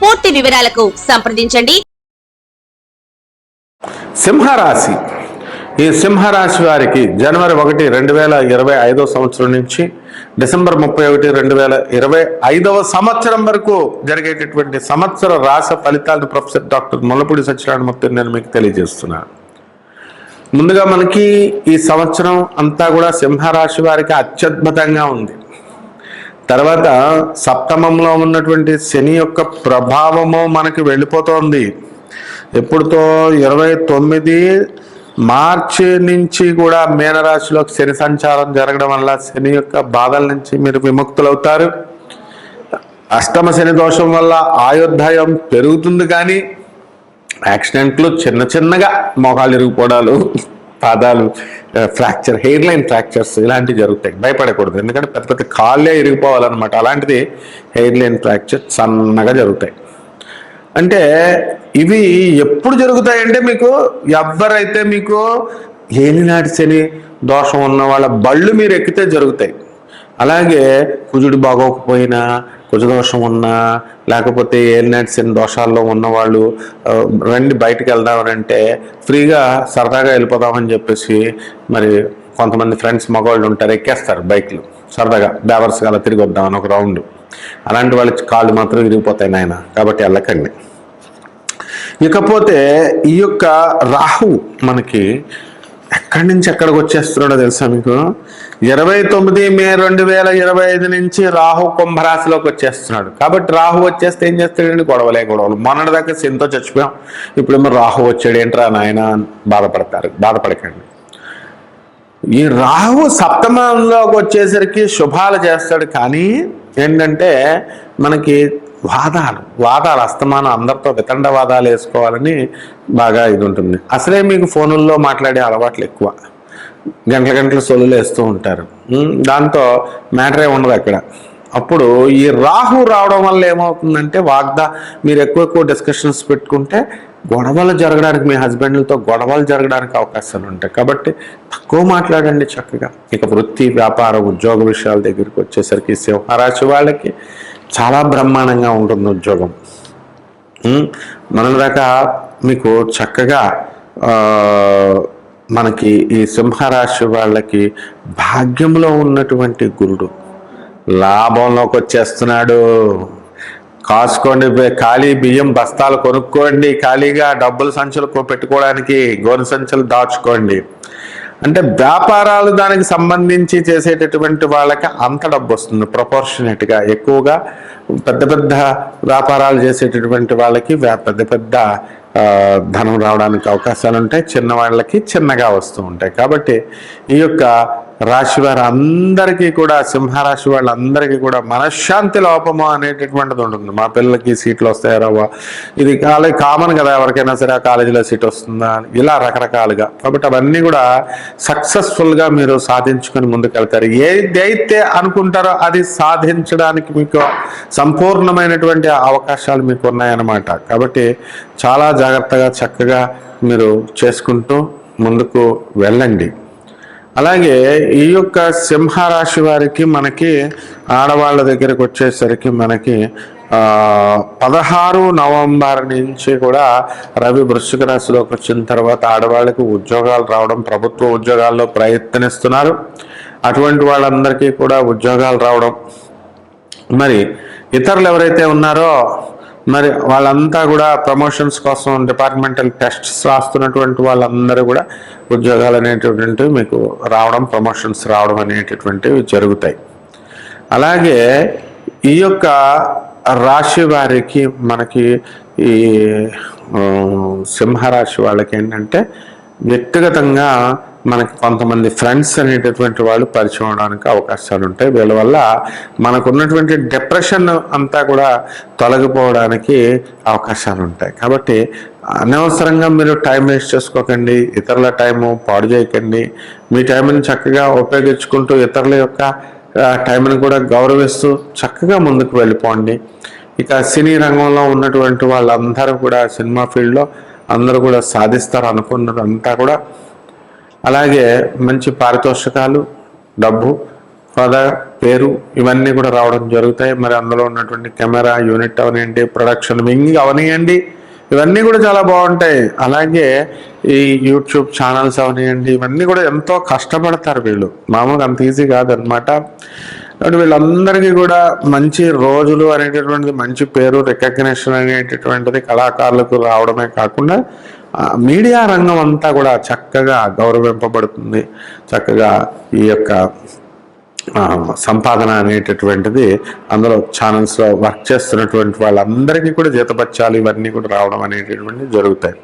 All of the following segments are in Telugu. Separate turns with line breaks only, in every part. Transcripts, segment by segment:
పూర్తి వివరాలకు సంప్రదించండి.
సింహరాశి. ఈ సింహరాశి వారికి జనవరి ఒకటి రెండు వేల ఇరవై ఐదవ సంవత్సరం నుంచి డిసెంబర్ ముప్పై ఒకటి రెండు వేల ఇరవై ఐదవ సంవత్సరం వరకు జరిగేటటువంటి సంవత్సర రాశి ఫలితాలను ప్రొఫెసర్ డాక్టర్ ముల్లపూడి సత్యనారాయణమూర్తి నేను మీకు తెలియజేస్తున్నాను ముందుగా మనకి ఈ సంవత్సరం అంతా కూడా సింహరాశి వారికి అత్యద్భుతంగా ఉంది. తర్వాత సప్తమంలో ఉన్నటువంటి శని యొక్క ప్రభావము మనకి వెళ్ళిపోతోంది. ఎప్పుడుతో? ఇరవై తొమ్మిది మార్చి నుంచి కూడా మీనరాశిలోకి శని సంచారం జరగడం వల్ల శని యొక్క బాధల నుంచి మీరు విముక్తులవుతారు. అష్టమ శని దోషం వల్ల ఆయుర్దాయం పెరుగుతుంది కానీ యాక్సిడెంట్లు చిన్న చిన్నగా మొహాలు ఇరిగిపోవడాలు పాదాలు ఫ్రాక్చర్ హెయిర్ లైన్ ఫ్రాక్చర్స్ ఇలాంటివి జరుగుతాయి. భయపడకూడదు. ఎందుకంటే పెద్ద పెద్ద కాళ్ళే ఇరిగిపోవాలన్నమాట. అలాంటిది హెయిర్ లైన్ ఫ్రాక్చర్ సన్నగా జరుగుతాయి. అంటే ఇవి ఎప్పుడు జరుగుతాయంటే మీకు ఎవరైతే మీకు ఏలినాటి శని దోషం ఉన్న వాళ్ళ బళ్ళు మీరు ఎక్కితే జరుగుతాయి. అలాగే కుజుడు బాగోకపోయినా కుజదోషం ఉన్నా లేకపోతే ఏలినాటి శని దోషాల్లో ఉన్నవాళ్ళు రండి బయటికి వెళ్దామనంటే ఫ్రీగా సరదాగా వెళ్ళిపోదామని చెప్పేసి మరి కొంతమంది ఫ్రెండ్స్ మగవాళ్ళు ఉంటారు ఎక్కేస్తారు బైక్లు. సరదాగా బేవర్స్గా అలా తిరిగి వద్దామని ఒక రౌండ్. అలాంటి వాళ్ళ కాళ్ళు మాత్రం విరిగిపోతాయి నాయన కాబట్టి వెళ్ళకండి. ఇకపోతే ఈ యొక్క రాహు మనకి ఎక్కడి నుంచి ఎక్కడికి వచ్చేస్తున్నాడో తెలుసా మీకు? ఇరవై తొమ్మిది మే రెండు వేల ఇరవై ఐదు నుంచి రాహు కుంభరాశిలోకి వచ్చేస్తున్నాడు. కాబట్టి రాహు వచ్చేస్తే ఏం చేస్తాడండి? గొడవలే గొడవలు. మొన్నటి దాకా సింతో చచ్చిపోయాం. ఇప్పుడేమో రాహు వచ్చాడు. ఏంట్రా నాయన అని బాధపడతారు. బాధపడకండి. ఈ రాహు సప్తమంలోకి వచ్చేసరికి శుభాలు చేస్తాడు. కానీ ఏంటంటే మనకి వాదాలు వాదాలు అస్తమానం అందరితో వితండ వాదాలు వేసుకోవాలని బాగా ఇది ఉంటుంది. అసలే మీకు ఫోనుల్లో మాట్లాడే అలవాట్లు ఎక్కువ. గంటల గంటల సొలులు వేస్తూ ఉంటారు. దాంతో మ్యాటరే ఉండదు అక్కడ. అప్పుడు ఈ రాహు రావడం వల్ల ఏమవుతుందంటే వాగ్దా మీరు ఎక్కువ ఎక్కువ డిస్కషన్స్ పెట్టుకుంటే గొడవలు జరగడానికి మీ హస్బెండ్లతో గొడవలు జరగడానికి అవకాశాలు ఉంటాయి. కాబట్టి తక్కువ మాట్లాడండి చక్కగా. ఇక వృత్తి వ్యాపార ఉద్యోగ విషయాల దగ్గరికి వచ్చేసరికి సింహరాశి వాళ్ళకి చాలా బ్రహ్మాండంగా ఉంటుంది ఉద్యోగం. మనం దాకా మీకు చక్కగా మనకి ఈ సింహరాశి వాళ్ళకి భాగ్యంలో ఉన్నటువంటి గురుడు లాభంలోకి వచ్చేస్తున్నాడు. కాసుకోండి ఖాళీ బియ్యం బస్తాలు కొనుక్కోండి ఖాళీగా డబ్బులు సంచులు పెట్టుకోవడానికి గోను సంచులు దాచుకోండి. అంటే వ్యాపారాలు దానికి సంబంధించి చేసేటటువంటి వాళ్ళకి అంత డబ్బు వస్తుంది. ప్రపోర్షనేట్గా ఎక్కువగా పెద్ద పెద్ద వ్యాపారాలు చేసేటటువంటి వాళ్ళకి వ్యా- పెద్ద పెద్ద ధనం రావడానికి అవకాశాలు ఉంటాయి చిన్న వాళ్ళకి చిన్నగా వస్తూ ఉంటాయి. కాబట్టి ఈ యొక్క రాశి వారి అందరికీ కూడా సింహరాశి వాళ్ళందరికీ కూడా మనశ్శాంతి లోపము అనేటటువంటిది ఉంటుంది. మా పిల్లలకి సీట్లు వస్తాయా రావా? ఇది కాలేజ్ కామన్ కదా ఎవరికైనా సరే ఆ కాలేజీలో సీట్ వస్తుందా ఇలా రకరకాలుగా. కాబట్టి అవన్నీ కూడా సక్సెస్ఫుల్గా మీరు సాధించుకొని ముందుకెళ్తారు. ఏదైతే అనుకుంటారో అది సాధించడానికి మీకు సంపూర్ణమైనటువంటి అవకాశాలు మీకు ఉన్నాయన్నమాట. కాబట్టి చాలా జాగ్రత్తగా చక్కగా మీరు చేసుకుంటూ ముందుకు వెళ్ళండి. అలాగే ఈ యొక్క సింహరాశి వారికి మనకి ఆడవాళ్ళ దగ్గరకు వచ్చేసరికి మనకి పదహారు నవంబర్ నుంచి కూడా రవి వృశ్చిక రాశిలోకి వచ్చిన తర్వాత ఆడవాళ్ళకి ఉద్యోగాలు రావడం ప్రభుత్వ ఉద్యోగాల్లో ప్రయత్నిస్తున్నారు. అటువంటి వాళ్ళందరికీ కూడా ఉద్యోగాలు రావడం. మరి ఇతరులు ఎవరైతే ఉన్నారో మరి వాళ్ళంతా కూడా ప్రమోషన్స్ కోసం డిపార్ట్మెంటల్ టెస్ట్స్ రాస్తున్నటువంటి వాళ్ళందరూ కూడా ఉద్యోగాలు అనేటటువంటివి మీకు రావడం ప్రమోషన్స్ రావడం అనేటటువంటివి జరుగుతాయి. అలాగే ఈ యొక్క రాశి వారికి మనకి ఈ సింహరాశి వాళ్ళకి ఏంటంటే వ్యక్తిగతంగా మనకి కొంతమంది ఫ్రెండ్స్ అనేటటువంటి వాళ్ళు పరిచయం అవడానికి అవకాశాలు ఉంటాయి. వీళ్ళ వల్ల మనకున్నటువంటి డిప్రెషన్ అంతా కూడా తొలగిపోవడానికి అవకాశాలు ఉంటాయి. కాబట్టి అనవసరంగా మీరు టైం వేస్ట్ చేసుకోకండి ఇతరుల టైము పాడు చేయకండి. మీ టైంని చక్కగా ఉపయోగించుకుంటూ ఇతరుల యొక్క టైంని కూడా గౌరవిస్తూ చక్కగా ముందుకు వెళ్ళిపోండి. ఇక సినీ రంగంలో ఉన్నటువంటి వాళ్ళందరూ కూడా సినిమా ఫీల్డ్లో అందరూ కూడా సాధిస్తారు అనుకున్నదంతా కూడా అలాగే మంచి పారితోషికాలు డబ్బు హోదా పేరు ఇవన్నీ కూడా రావడం జరుగుతాయి. మరి అందులో ఉన్నటువంటి కెమెరా యూనిట్ అవనియండి ప్రొడక్షన్ వింగ్ అవనియండి ఇవన్నీ కూడా చాలా బాగుంటాయి. అలాగే ఈ యూట్యూబ్ ఛానల్స్ అవనియండి ఇవన్నీ కూడా ఎంతో కష్టపడతారు వీళ్ళు. మామూలుగా అంత ఈజీ కాదనమాట. కాబట్టి వీళ్ళందరికీ కూడా మంచి రోజులు అనేటటువంటిది మంచి పేరు రికగ్నిషన్ అనేటటువంటిది కళాకారులకు రావడమే కాకుండా మీడియా రంగం అంతా కూడా చక్కగా గౌరవింపబడుతుంది. చక్కగా ఈ యొక్క సంపాదన అనేటటువంటిది అందులో ఛానల్స్లో వర్క్ చేస్తున్నటువంటి వాళ్ళందరికీ కూడా జీతపత్యాలు ఇవన్నీ కూడా రావడం అనేటటువంటివి జరుగుతాయి.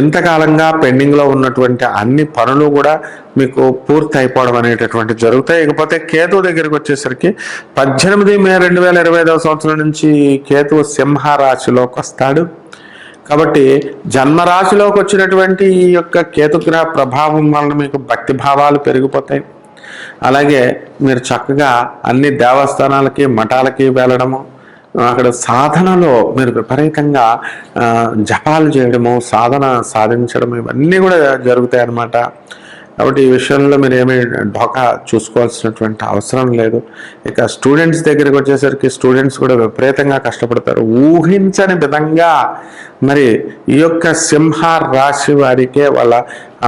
ఇంతకాలంగా పెండింగ్లో ఉన్నటువంటి అన్ని పనులు కూడా మీకు పూర్తి అయిపోవడం అనేటటువంటి జరుగుతాయి. ఇకపోతే కేతు దగ్గరికి వచ్చేసరికి పద్దెనిమిది మే రెండు వేల ఇరవై ఐదవ సంవత్సరం నుంచి కేతు సింహ రాశిలోకి వస్తాడు. కాబట్టి జన్మరాశిలోకి వచ్చినటువంటి ఈ యొక్క కేతుగ్రహ ప్రభావం వలన మీకు భక్తి భావాలు పెరిగిపోతాయి. అలాగే మీరు చక్కగా అన్ని దేవస్థానాలకి మఠాలకి వెళ్ళడము అక్కడ సాధనలో మీరు విపరీతంగా జపాలు చేయడము సాధన సాధించడం ఇవన్నీ కూడా జరుగుతాయి అన్నమాట కాబట్టి ఈ విషయంలో మీరు ఏమీ ఢోకా చూసుకోవాల్సినటువంటి అవసరం లేదు. ఇక స్టూడెంట్స్ దగ్గరికి వచ్చేసరికి స్టూడెంట్స్ కూడా విపరీతంగా కష్టపడతారు. ఊహించని విధంగా మరి ఈ యొక్క సింహ రాశి వారికే వాళ్ళ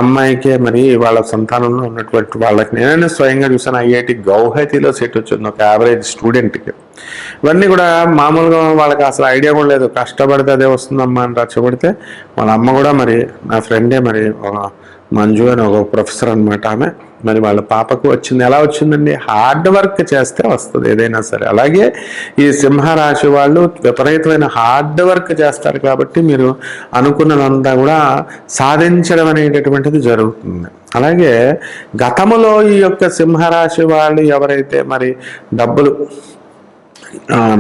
అమ్మాయికే మరి వాళ్ళ సంతానంలో ఉన్నటువంటి వాళ్ళకి నేనైనా స్వయంగా చూసాను ఐఐటి గౌహతిలో సీట్ వచ్చింది ఒక యావరేజ్ స్టూడెంట్కి. ఇవన్నీ కూడా మామూలుగా వాళ్ళకి అసలు ఐడియా కూడా లేదు. కష్టపడితే అదే వస్తుందమ్మా అని రచ్చబడితే వాళ్ళ అమ్మ కూడా మరి నా ఫ్రెండే మరి మంజు అని ఒక ప్రొఫెసర్ అనమాట ఆమె. మరి వాళ్ళ పాపకు వచ్చింది. ఎలా వచ్చిందండి? హార్డ్ వర్క్ చేస్తే వస్తుంది ఏదైనా సరే. అలాగే ఈ సింహరాశి వాళ్ళు విపరీతమైన హార్డ్ వర్క్ చేస్తారు కాబట్టి మీరు అనుకున్నదంతా కూడా సాధించడం అనేటటువంటిది జరుగుతుంది. అలాగే గతములో ఈ యొక్క సింహరాశి వాళ్ళు ఎవరైతే మరి డబ్బులు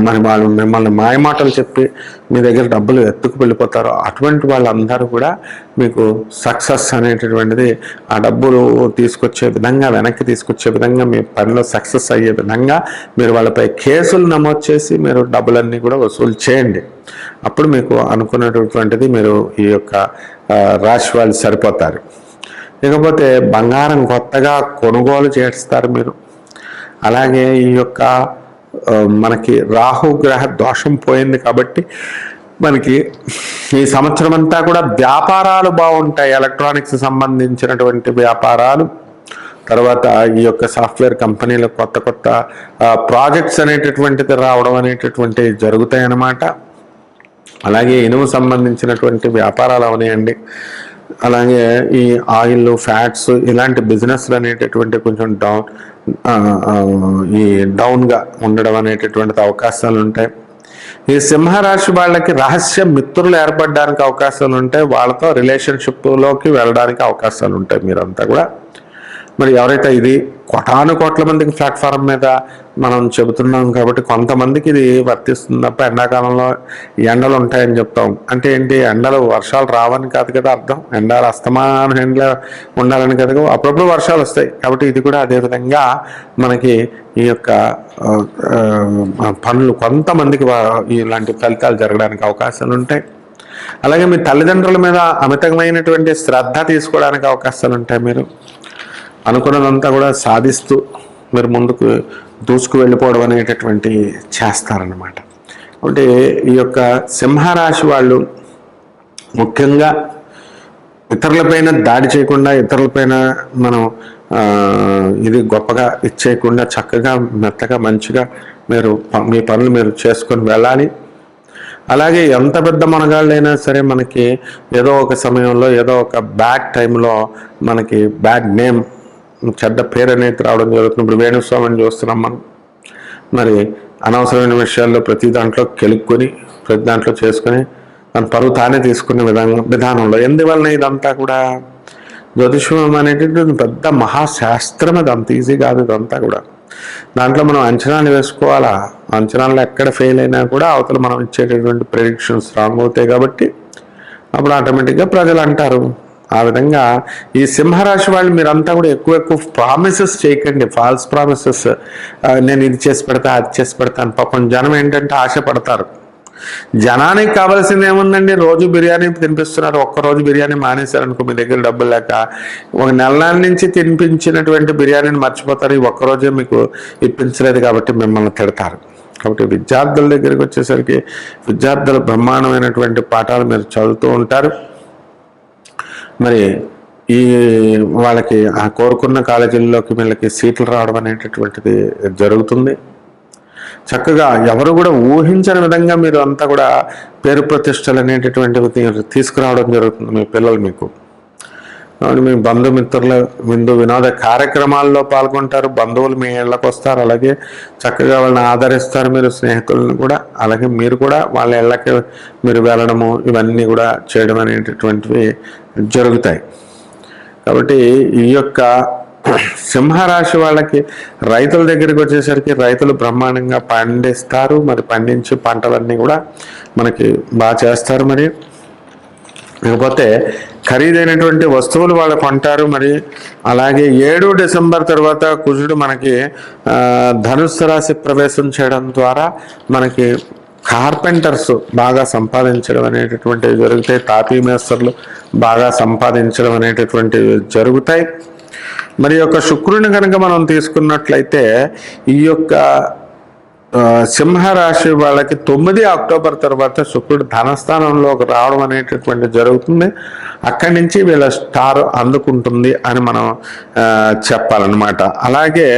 మరి వాళ్ళు మిమ్మల్ని మాయమాటలు చెప్పి మీ దగ్గర డబ్బులు ఎత్తుకు వెళ్ళిపోతారో అటువంటి వాళ్ళందరూ కూడా మీకు సక్సెస్ అనేటటువంటిది ఆ డబ్బులు తీసుకొచ్చే విధంగా వెనక్కి తీసుకొచ్చే విధంగా మీ పనిలో సక్సెస్ అయ్యే విధంగా మీరు వాళ్ళపై కేసులు నమోదు చేసి మీరు డబ్బులన్నీ కూడా వసూలు చేయండి. అప్పుడు మీకు అనుకున్నటువంటిది మీరు ఈ యొక్క రాశి వాళ్ళు సరిపోతారు. ఇకపోతే బంగారం కొత్తగా కొనుగోలు చేస్తారు మీరు. అలాగే ఈ యొక్క మనకి రాహు గ్రహ దోషం పోయింది కాబట్టి మనకి ఈ సంవత్సరం అంతా కూడా వ్యాపారాలు బాగుంటాయి. ఎలక్ట్రానిక్స్ సంబంధించినటువంటి వ్యాపారాలు. తర్వాత ఈ యొక్క సాఫ్ట్వేర్ కంపెనీలు కొత్త కొత్త ప్రాజెక్ట్స్ అనేటటువంటిది రావడం అనేటటువంటివి జరుగుతాయి అన్నమాట అలాగే ఇనుము సంబంధించినటువంటి వ్యాపారాలు అవనాయండి. అలాగే ఈ ఆయిల్ ఫ్యాట్స్ ఇలాంటి బిజినెస్లు అనేటటువంటి కొంచెం డౌన్ ఈ డౌన్గా ఉండడం అనేటటువంటి అవకాశాలు ఉంటాయి. ఈ సింహరాశి వాళ్ళకి రహస్య మిత్రులు ఏర్పడడానికి అవకాశాలు ఉంటాయి. వాళ్ళతో రిలేషన్షిప్లోకి వెళ్ళడానికి అవకాశాలు ఉంటాయి మీరంతా కూడా. మరి ఎవరైతే ఇది కోటాను కోట్ల మందికి ప్లాట్ఫారం మీద మనం చెబుతున్నాం కాబట్టి కొంతమందికి ఇది వర్తిస్తుంది తప్ప ఎండాకాలంలో ఎండలు ఉంటాయని చెప్తాం. అంటే ఏంటి? ఎండలు వర్షాలు రావని కాదు కదా అర్థం. ఎండలు అస్తమాన ఎండలు ఉండాలని కదా అప్పుడప్పుడు వర్షాలు వస్తాయి. కాబట్టి ఇది కూడా అదే విధంగా మనకి ఈ యొక్క పనులు కొంతమందికి ఇలాంటి ఫలితాలు జరగడానికి అవకాశాలు ఉంటాయి. అలాగే మీ తల్లిదండ్రుల మీద అమితమైనటువంటి శ్రద్ధ తీసుకోవడానికి అవకాశాలు ఉంటాయి మీరు. అనుకున్నదంతా కూడా సాధిస్తూ మీరు ముందుకు దూసుకు వెళ్ళిపోవడం అనేటటువంటి చేస్తారనమాట అంటే ఈ యొక్క సింహరాశి వాళ్ళు ముఖ్యంగా ఇతరులపైన దాడి చేయకుండా ఇతరులపైన మనం ఇది గొప్పగా ఇచ్చేయకుండా చక్కగా మెత్తగా మంచిగా మీరు ప- మీ పనులు మీరు చేసుకొని వెళ్ళాలి. అలాగే ఎంత పెద్ద మనగాళ్ళైనా సరే మనకి ఏదో ఒక సమయంలో ఏదో ఒక బ్యాడ్ టైంలో మనకి బ్యాడ్ నేమ్ చెడ్డ పేరు అనేది రావడం జరుగుతుంది. ఇప్పుడు వేణుస్వామిని చూస్తున్నాం మనం. మరి అనవసరమైన విషయాల్లో ప్రతి దాంట్లో కెలుక్కొని ప్రతి దాంట్లో చేసుకొని తన పరువు తానే తీసుకునే విధానం విధానంలో ఎందువలన ఇదంతా కూడా? జ్యోతిష్యం అనేటటువంటి పెద్ద మహాశాస్త్రం అది. అంత ఈజీ కాదు ఇదంతా కూడా. దాంట్లో మనం అంచనాలు వేసుకోవాలా? అంచనాలు ఎక్కడ ఫెయిల్ అయినా కూడా అవతల మనం ఇచ్చేటటువంటి ప్రెడిక్షన్స్ రాంగ్ అవుతాయి కాబట్టి అప్పుడు ఆటోమేటిక్గా ప్రజలు అంటారు. ఆ విధంగా ఈ సింహరాశి వాళ్ళు మీరంతా కూడా ఎక్కువ ఎక్కువ ప్రామిసెస్ చేయకండి. ఫాల్స్ ప్రామిసెస్ నేను ఇది చేసి పెడతా అది చేసి పెడతాను. పాపం జనం ఏంటంటే ఆశపడతారు. జనానికి కావాల్సింది ఏముందండి? రోజు బిర్యానీ తినిపిస్తున్నారు. ఒక్క రోజు బిర్యానీ మానేశారు అనుకో మీ దగ్గర డబ్బులు లేక ఒక నెల నుంచి తినిపించినటువంటి బిర్యానీని మర్చిపోతారు. ఈ ఒక్క రోజే మీకు ఇప్పించలేదు కాబట్టి మిమ్మల్ని తిడతారు. కాబట్టి విద్యార్థుల దగ్గరికి వచ్చేసరికి విద్యార్థుల బ్రహ్మాండమైనటువంటి పాఠాలు మీరు చదువుతూ ఉంటారు. మరి ఈ వాళ్ళకి ఆ కోరుకున్న కాలేజీల్లోకి వీళ్ళకి సీట్లు రావడం అనేటటువంటిది జరుగుతుంది. చక్కగా ఎవరు కూడా ఊహించని విధంగా మీరు అంతా కూడా పేరు ప్రతిష్టలు అనేటటువంటివి తీసుకురావడం జరుగుతుంది మీ పిల్లలు మీకు. మీ బంధుమిత్రుల విందు వినోద కార్యక్రమాల్లో పాల్గొంటారు బంధువులు మీ ఇళ్ళకి వస్తారు అలాగే చక్కగా వాళ్ళని ఆదరిస్తారు మీరు స్నేహితులను కూడా అలాగే మీరు కూడా వాళ్ళ ఇళ్ళకి మీరు వెళ్ళడము ఇవన్నీ కూడా చేయడం అనేటటువంటివి జరుగుతాయి. కాబట్టి ఈ యొక్క సింహరాశి వాళ్ళకి రైతుల దగ్గరికి వచ్చేసరికి రైతులు బ్రహ్మాండంగా పండిస్తారు. మరి పండించి పంటలన్నీ కూడా మనకి బాగా చేస్తారు మరి. ఇకపోతే ఖరీదైనటువంటి వస్తువులు వాళ్ళు కొంటారు మరి. అలాగే ఏడు డిసెంబర్ తర్వాత కుజుడు మనకి ధనుస్సు రాశి ప్రవేశం చేయడం ద్వారా మనకి కార్పెంటర్స్ బాగా సంపాదించడం అనేటటువంటివి జరుగుతాయి. తాపీ మేస్తర్లు బాగా సంపాదించడం అనేటటువంటివి జరుగుతాయి. మరి యొక్క శుక్రుని కనుక మనం తీసుకున్నట్లయితే ఈ యొక్క సింహరాశి వాళ్ళకి తొమ్మిది అక్టోబర్ తర్వాత శుక్రుడు ధనస్థానంలోకి రావడం అనేటటువంటి జరుగుతుంది. అక్కడి నుంచి వీళ్ళ స్టార్ అందుకుంటుంది అని మనం చెప్పాలన్నమాట. అలాగే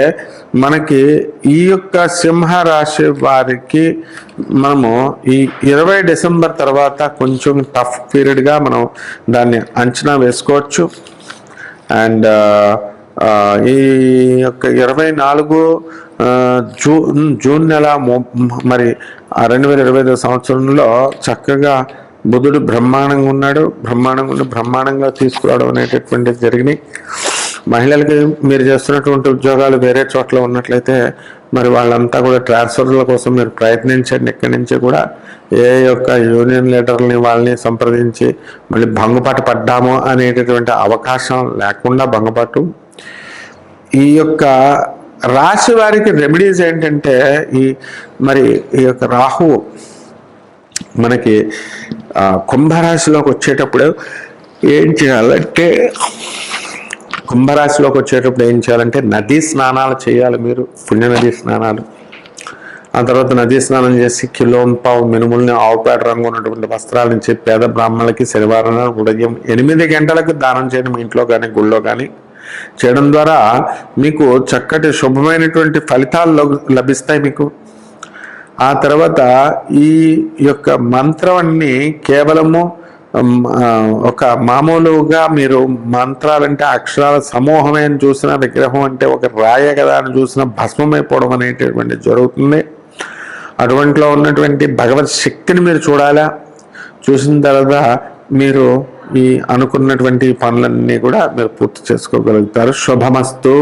మనకి ఈ యొక్క సింహరాశి వారికి మనము ఈ ఇరవై డిసెంబర్ తర్వాత కొంచెం టఫ్ పీరియడ్గా మనం దాన్ని అంచనా వేసుకోవచ్చు. అండ్ ఈ యొక్క ఇరవై నాలుగు జూన్ జూన్ నెల మరి రెండు వేల ఇరవై ఐదు సంవత్సరంలో చక్కగా బుధుడు బ్రహ్మాండంగా ఉన్నాడు. బ్రహ్మాండంగా ఉండి బ్రహ్మాండంగా తీసుకురావడం అనేటటువంటిది జరిగినాయి. మహిళలకి మీరు చేస్తున్నటువంటి ఉద్యోగాలు వేరే చోట్ల ఉన్నట్లయితే మరి వాళ్ళంతా కూడా ట్రాన్స్ఫర్ల కోసం మీరు ప్రయత్నించండి. ఇక్కడి నుంచి కూడా ఏ యొక్క యూనియన్ లీడర్ని వాళ్ళని సంప్రదించి మళ్ళీ భంగపాటు పడ్డాము అనేటటువంటి అవకాశం లేకుండా భంగపాటు ఈ యొక్క రాశి వారికి రెమెడీస్ ఏంటంటే ఈ మరి ఈ యొక్క రాహువు మనకి కుంభరాశిలోకి వచ్చేటప్పుడు ఏం చేయాలంటే కుంభరాశిలోకి వచ్చేటప్పుడు ఏం చేయాలంటే నదీ స్నానాలు చేయాలి మీరు పుణ్యనదీ స్నానాలు. ఆ తర్వాత నదీ స్నానం చేసి కిలోన్ పావు మినుముల్ని ఆవుపేట రంగు ఉన్నటువంటి వస్త్రాలు నుంచి పేద బ్రాహ్మణులకి శనివారం ఉదయం ఎనిమిది గంటలకు దానం చేయడం ఇంట్లో కానీ గుళ్ళో కానీ. చేయడం ద్వారా మీకు చక్కటి శుభమైనటువంటి ఫలితాలు లభిస్తాయి మీకు. ఆ తర్వాత ఈ యొక్క మంత్రాన్ని కేవలము ఒక మామూలుగా మీరు మంత్రాలంటే అక్షరాల సమూహమే అని చూసిన విగ్రహం అంటే ఒక రాయ కదా అని చూసిన భస్మమైపోవడం అనేటటువంటి జరుగుతుంది. అటువంటిలో ఉన్నటువంటి భగవత్ శక్తిని మీరు చూడాలా. చూసిన తర్వాత మీరు ఈ అనుకున్నటువంటి పనులన్నీ కూడా మీరు పూర్తి చేసుకోగలుగుతారు. శుభమస్తు.